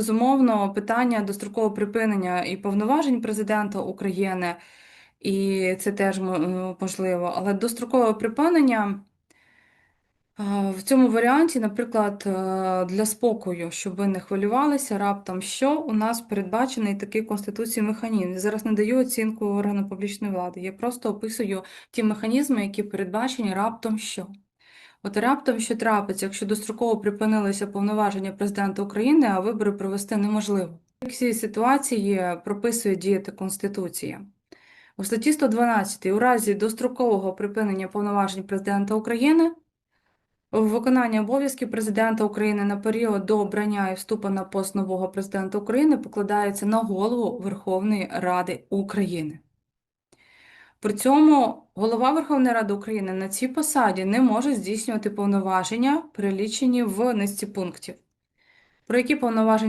безумовно, питання дострокового припинення і повноважень президента України, і це теж можливо, але дострокове припинення. В цьому варіанті, наприклад, е, для спокою, щоб ви не хвилювалися, раптом що у нас передбачений такий Конституцією механізм. Я зараз не даю оцінку органу публічної влади. Я просто описую ті механізми, які передбачені раптом що. От раптом що трапиться, якщо достроково припинилися повноваження президента України, а вибори провести неможливо. В цій ситуації прописує діяти Конституція. У статті 112 у разі дострокового припинення повноважень президента України виконання обов'язків президента України на період до обрання і вступу на пост нового президента України покладається на голову Верховної Ради України. При цьому голова Верховної Ради України на цій посаді не може здійснювати повноваження, перелічені в низці пунктів. Про які повноваження